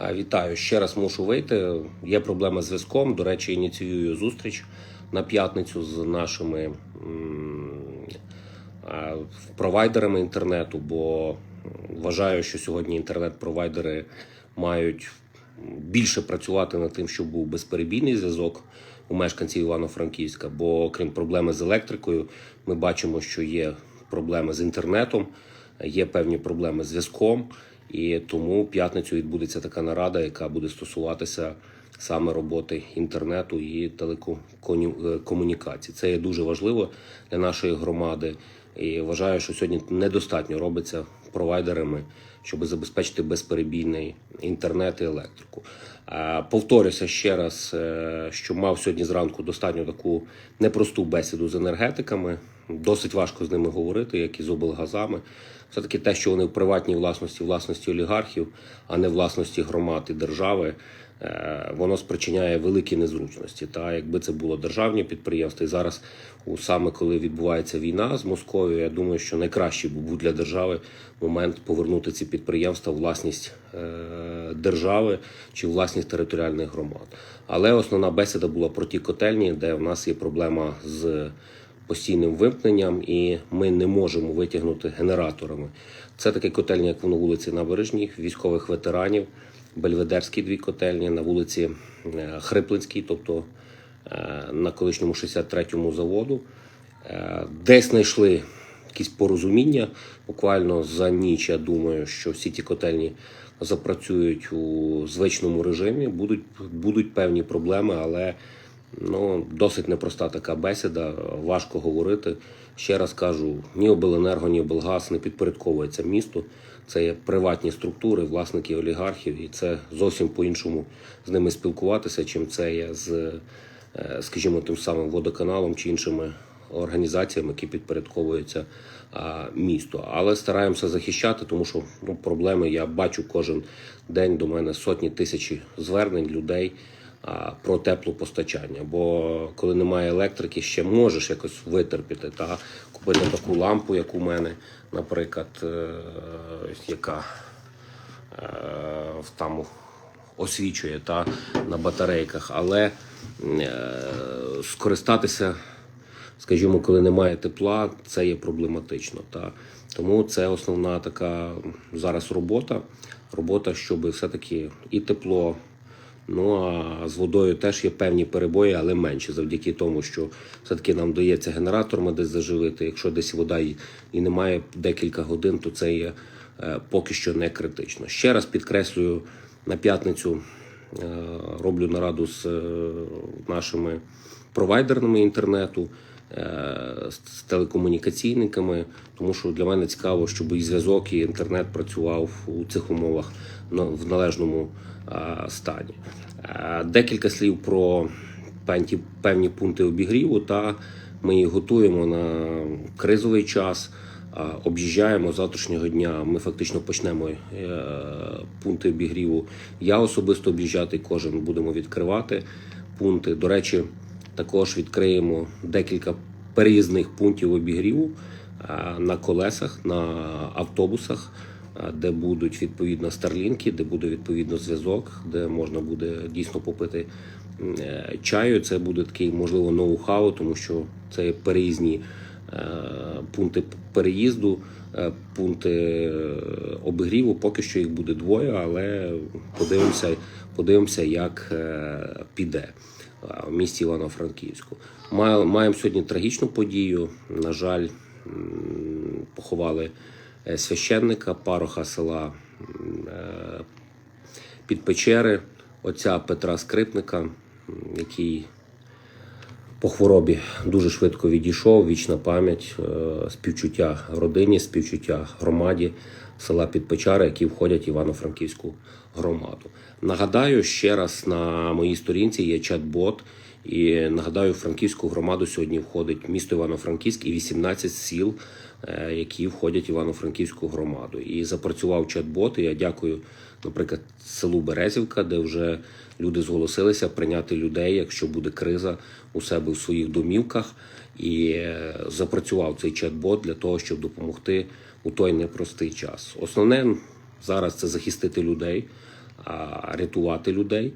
Вітаю. Ще раз мушу вийти. Є проблема з зв'язком. До речі, ініціюю зустріч на п'ятницю з нашими провайдерами інтернету, бо вважаю, що сьогодні інтернет-провайдери мають більше працювати над тим, щоб був безперебійний зв'язок у мешканців Івано-Франківська. Бо крім проблеми з електрикою, ми бачимо, що є проблеми з інтернетом, є певні проблеми з зв'язком. І тому в п'ятницю відбудеться така нарада, яка буде стосуватися саме роботи інтернету і телекомунікацій. Це є дуже важливо для нашої громади. І вважаю, що сьогодні недостатньо робиться провайдерами, щоб забезпечити безперебійний інтернет і електрику. Повторюся ще раз, е, що мав сьогодні зранку достатньо таку непросту бесіду з енергетиками. Досить важко з ними говорити, як і з облгазами. Все таки те, що вони в приватній власності, власності олігархів, а не власності громад і держави, воно спричиняє великі незручності. Та якби це було державні підприємства, і зараз, саме коли відбувається війна з Московією, я думаю, що найкращий був для держави момент повернути ці підприємства в власність е, держави чи власність територіальних громад. Але основна бесіда була про ті котельні, де в нас є проблема з постійним вимкненням, і ми не можемо витягнути генераторами. Це такі котельні, як на вулиці Набережній, військових ветеранів, Бельведерські дві котельні, на вулиці е, Хриплинській, тобто е, на колишньому 63-му заводу. Е, Десь знайшли якісь порозуміння. Буквально за ніч я думаю, що всі ті котельні запрацюють у звичному режимі. Будуть, будуть певні проблеми, але ну, досить непроста така бесіда. Важко говорити. Ще раз кажу: ні обленерго, ні облгаз не підпорядковується місту. Це є приватні структури, власники олігархів, і це зовсім по-іншому з ними спілкуватися, чим це є з, е, скажімо, тим самим водоканалом чи іншими організаціями, які підпорядковуються місту. Але стараємося захищати, тому що ну, проблеми я бачу кожен день до мене сотні тисячі звернень людей про теплопостачання. Бо коли немає електрики, ще можеш якось витерпіти та купити таку лампу, як у мене, наприклад, е, яка е, там освічує та на батарейках, але е, скористатися, скажімо, коли немає тепла, це є проблематично. Та тому це основна така зараз робота. Робота, щоб все-таки і тепло. Ну а з водою теж є певні перебої, але менші, завдяки тому, що все-таки нам дається генераторами десь заживити. Якщо десь вода і немає декілька годин, то це є е, поки що не критично. Ще раз підкреслюю, на п'ятницю е, роблю нараду з е, нашими провайдерами інтернету. Е, З телекомунікаційниками, тому що для мене цікаво, щоб і зв'язок, і інтернет працював у цих умовах в належному стані. Е, Декілька слів про певні, пункти обігріву. Та ми їх готуємо на кризовий час. Об'їжджаємо завтрашнього дня. Ми фактично почнемо е, пункти обігріву. Я особисто об'їжджати кожен будемо відкривати пункти. До речі, також відкриємо декілька переїзних пунктів обігріву е, на колесах, на автобусах, е, де будуть відповідно старлінки, де буде відповідно зв'язок, де можна буде дійсно попити е, чаю. Це буде такий, можливо, ноу-хау, тому що це переїзні пункти переїзду, пункти обігріву. Поки що їх буде двоє, але подивимося, подивимося, як піде в місті Івано-Франківську. Маємо сьогодні трагічну подію. На жаль, поховали е, священника, пароха села е, під Печери, отця Петра Скрипника, який по хворобі дуже швидко відійшов. Вічна пам'ять, е, співчуття родині, співчуття громаді села Підпечари, які входять в Івано-Франківську громаду. Нагадаю ще раз на моїй сторінці є чат-бот. І нагадаю, Франківську громаду сьогодні входить місто Івано-Франківськ і 18 сіл, е, які входять в Івано-Франківську громаду. І запрацював чат-бот. І я дякую, наприклад, селу Березівка, де вже люди зголосилися прийняти людей, якщо буде криза у себе в своїх домівках. І е, запрацював цей чат-бот для того, щоб допомогти у той непростий час. Основне зараз це захистити людей, рятувати людей.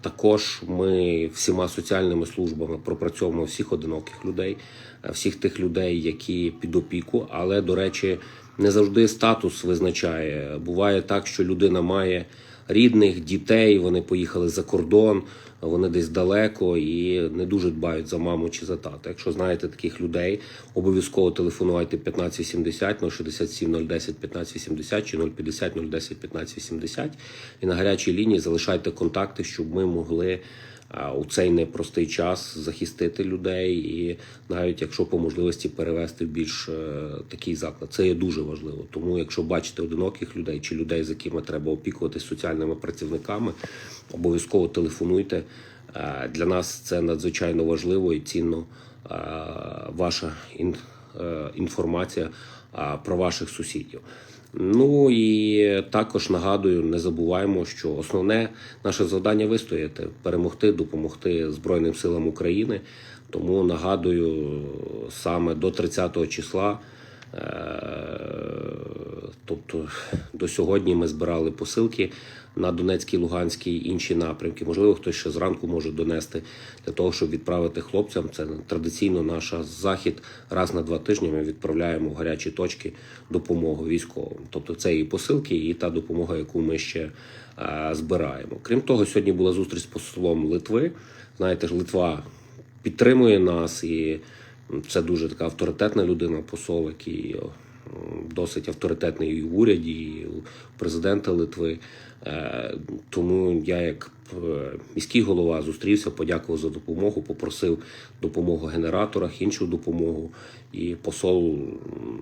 Також ми всіма соціальними службами пропрацьовуємо всіх одиноких людей, е, всіх тих людей, які під опіку. Але, до речі, не завжди статус визначає. Буває так, що людина має рідних, дітей, вони поїхали за кордон, вони десь далеко і не дуже дбають за маму чи за тата. Якщо знаєте таких людей, обов'язково телефонуйте 1580 067 010 1580 чи 050 010 1580 і на гарячій лінії залишайте контакти, щоб ми могли у цей непростий час захистити людей і навіть якщо по можливості перевести в більш е, такий заклад. Це є дуже важливо. Тому, якщо бачите одиноких людей чи людей, з якими треба опікуватись соціальними працівниками, обов'язково телефонуйте. Е, Для нас це надзвичайно важливо і цінно е, ваша інформація е, про ваших сусідів. Ну і також нагадую, не забуваємо, що основне наше завдання вистояти, перемогти, допомогти Збройним силам України. Тому нагадую, саме до 30 числа, е, тобто до сьогодні, ми збирали посилки на Донецький, Луганський інші напрямки. Можливо, хтось ще зранку може донести для того, щоб відправити хлопцям. Це традиційно наш захід. Раз на два тижні ми відправляємо в гарячі точки допомогу військовим. Тобто це і посилки, і та допомога, яку ми ще е, збираємо. Крім того, сьогодні була зустріч з послом Литви. Знаєте ж, Литва підтримує нас, і це дуже така авторитетна людина, посол, який досить авторитетний і в уряді, і у президента Литви. Е, Тому я, як е, міський голова, зустрівся, подякував за допомогу, попросив допомогу генераторах, іншу допомогу. І посол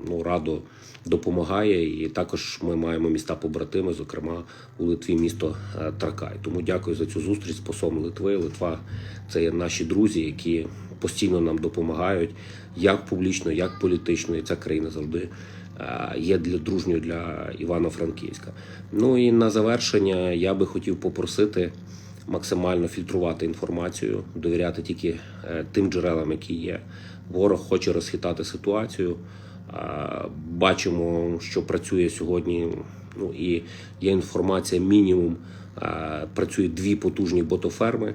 ну, радо допомагає. І також ми маємо міста побратими, зокрема у Литві місто е, Тракай. Тому дякую за цю зустріч з послом Литви. Литва це є наші друзі, які постійно нам допомагають як публічно, як політично. І ця країна завжди е, є для дружньою для Івано-Франківська. Ну і на завершення я би хотів попросити максимально фільтрувати інформацію, довіряти тільки е, тим джерелам, які є. Ворог хоче розхитати ситуацію. Бачимо, що працює сьогодні. Ну і є інформація мінімум. а, Працюють дві потужні ботоферми